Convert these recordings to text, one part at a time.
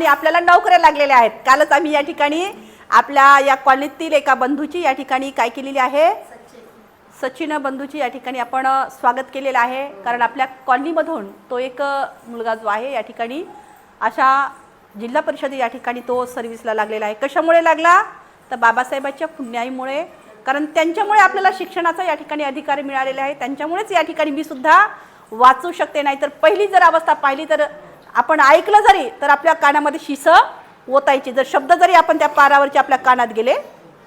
आणि आपल्याला नोकऱ्या लागलेल्या आहेत. कालच आम्ही या ठिकाणी आपल्या या कॉलनीतील एका बंधूची या ठिकाणी काय केलेली आहे? सचिन बंधूची या ठिकाणी आपण स्वागत केलेलं आहे. कारण आपल्या कॉलनीमधून तो एक मुलगा जो आहे या ठिकाणी अशा जिल्हा परिषद या ठिकाणी तो सर्व्हिसला लागलेला आहे. कशामुळे लागला? तर बाबासाहेबांच्या पुण्याईमुळे. कारण त्यांच्यामुळे आपल्याला शिक्षणाचा या ठिकाणी अधिकार मिळालेला आहे त्यांच्यामुळेच या ठिकाणी मी सुद्धा वाचू शकते. नाही तर पहिली जर अवस्था पाहिली तर आपण ऐकलं जरी तर आपल्या कानामध्ये शिस ओतायची. जर शब्द जरी आपण त्या पारावरचे आपल्या कानात गेले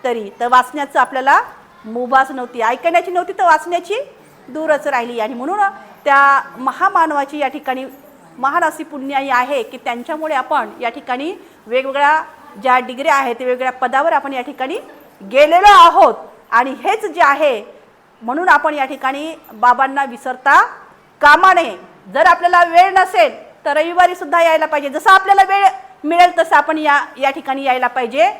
तरी तर वाचण्याचं आपल्याला मुभास नव्हती. ऐकण्याची नव्हती तर वाचण्याची दूरच राहिली. आणि म्हणून त्या महामानवाची या ठिकाणी महान अशी पुण्याई आहे की त्यांच्यामुळे आपण या ठिकाणी वेगवेगळ्या ज्या डिग्र्या आहेत ते वेगवेगळ्या पदावर आपण या ठिकाणी गेलेलो आहोत. आणि हेच जे आहे म्हणून आपण या ठिकाणी बाबांना विसरता कामा नये. जर आपल्याला वेळ नसेल तर रविवारी सुद्धा यायला पाहिजे. जसं आपल्याला वेळ मिळेल तसं आपण या या ठिकाणी यायला पाहिजे.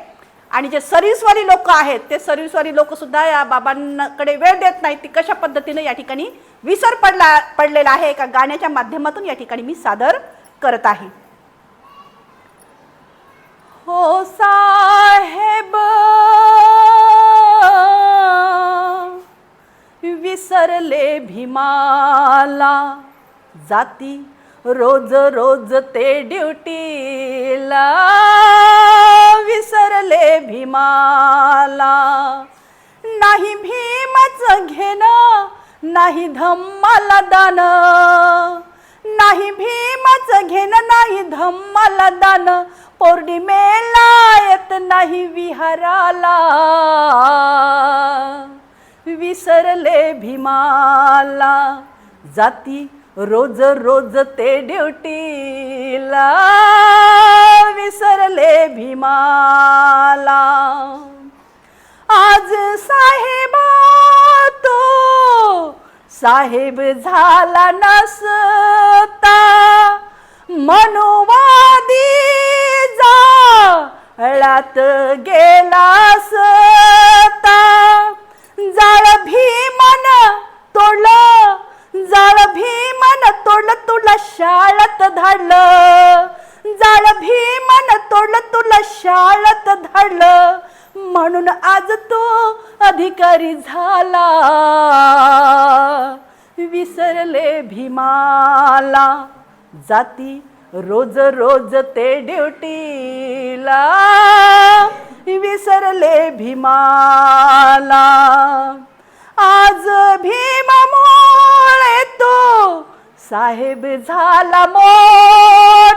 आणि जे सर्व्हिसवाली लोक आहेत ते सर्व्हिसवाली लोक सुद्धा या बाबांकडे वेळ देत नाहीत. ती कशा पद्धतीनं या ठिकाणी विसर पडला पडलेला आहे? एका गाण्याच्या माध्यमातून या ठिकाणी मी सादर करत आहे. हो साहेब विसरले भीमाला जाती रोज रोज ते ड्युटीला विसरले भीमाला. नाही भीमच घेणं नाही धम्माला दान. नाही भीमच घेणं नाही धम्माला दान. पौर्णिमेला येत नाही विहाराला. विसरले भीमाला. जाती रोज रोज ते ड्युटीला विसरले भीमाला. आज साहेबा तो साहेब झाला नसता. मनुवादी जा गेलास तुला शाळत धाडलं. जाळ भीमन तोडलं तुला शाळत धाडलं. म्हणून आज तो अधिकारी झाला. विसरले भीमाला. जाती रोज रोज ते ड्युटीला. विसरले भीमाला. आज भीमा तो साहेब झाला मोठा